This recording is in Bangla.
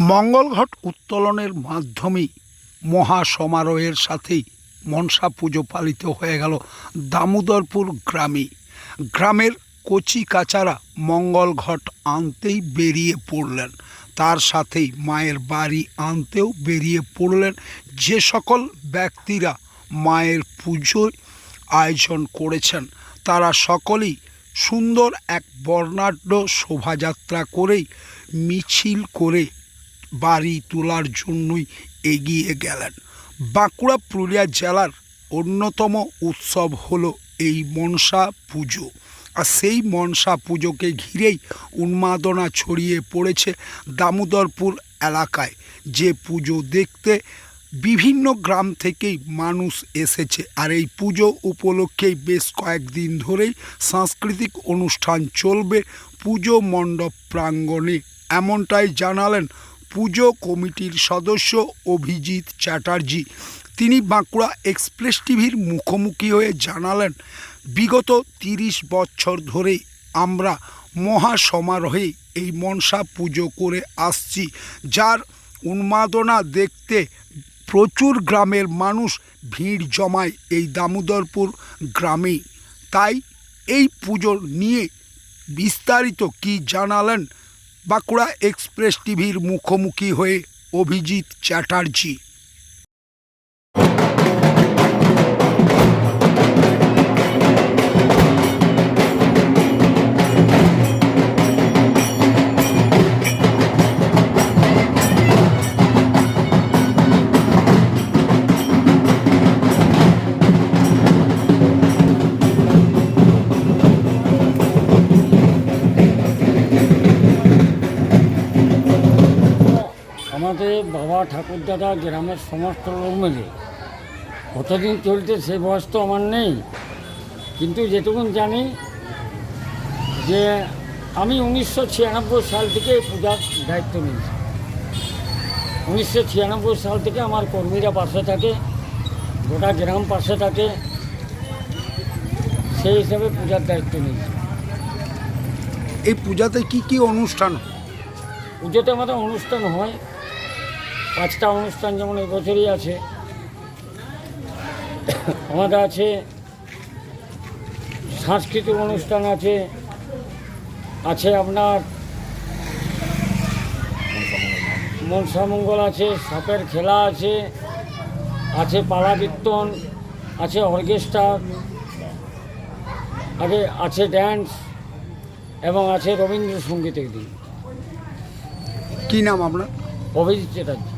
মঙ্গলঘট উত্তোলনের মাধ্যমেই মহা সমারোহের সাথেই মনসা পুজো পালিত হয়ে গেল দামোদরপুর গ্রামে। গ্রামের কচি কাচারা মঙ্গলঘট আনতেই বেরিয়ে পড়লেন। তার সাথেই মায়ের বাড়ি আনতেও বেরিয়ে পড়লেন। যে সকল ব্যক্তিরা মায়ের পুজোয় আয়োজন করেছেন, তারা সকলেই সুন্দর এক বর্ণাঢ্য শোভাযাত্রা করেই মিছিল করে বাড়ি তোলার জন্যই এগিয়ে গেলেন। বাঁকুড়া পুরুলিয়া জেলার অন্যতম উৎসব হলো এই মনসা পুজো। আর সেই মনসা পুজোকে ঘিরেই উন্মাদনা ছড়িয়ে পড়েছে দামোদরপুর এলাকায়। যে পুজো দেখতে বিভিন্ন গ্রাম থেকেই মানুষ এসেছে। আর এই পুজো উপলক্ষেই বেশ কয়েকদিন ধরেই সাংস্কৃতিক অনুষ্ঠান চলবে পুজো মণ্ডপ প্রাঙ্গণে। এমনটাই জানালেন পুজো কমিটির সদস্য অভিজিৎ চ্যাটার্জি। তিনি বাঁকুড়া এক্সপ্রেস টিভির মুখোমুখি হয়ে জানালেন, বিগত তিরিশ বছর ধরেই আমরা মহা সমারোহে এই মনসা পুজো করে আসছি, যার উন্মাদনা দেখতে প্রচুর গ্রামের মানুষ ভিড় জমায় এই দামোদরপুর গ্রামে তাই এই পুজো নিয়ে বিস্তারিত কি জানালেন বাঁকুড়া এক্সপ্রেস টিভির মুখোমুখি হয়ে অভিজিৎ চ্যাটার্জি। আমাদের বাবা ঠাকুরদাদা গ্রামের সমস্ত লোক মিলে। কতদিন চলতে সে বয়স তো আমার নেই। কিন্তু যেটুকুন জানি যে আমি উনিশশো ছিয়ানব্বই সাল থেকে পূজার দায়িত্ব নিয়েছি। উনিশশো ছিয়ানব্বই সাল থেকে আমার কর্মীরা পাশে থাকে গোটা গ্রাম পাশে থাকে সেই হিসাবে পূজার দায়িত্ব নিয়েছি। এই পূজাতে কি কি অনুষ্ঠান হয়? পুজোতে আমাদের অনুষ্ঠান হয় পাঁচটা অনুষ্ঠান যেমন এবছরই আছে আমাদের আছে সাংস্কৃতিক অনুষ্ঠান আছে আছে আপনার মনসামঙ্গল আছে সাপের খেলা আছে আছে পালা কীর্তন আছে অর্কেস্ট্রা আগে আছে ড্যান্স এবং আছে রবীন্দ্রসঙ্গীতের দিন। কী নাম আপনার? অভিজিৎ চ্যাটার্জি।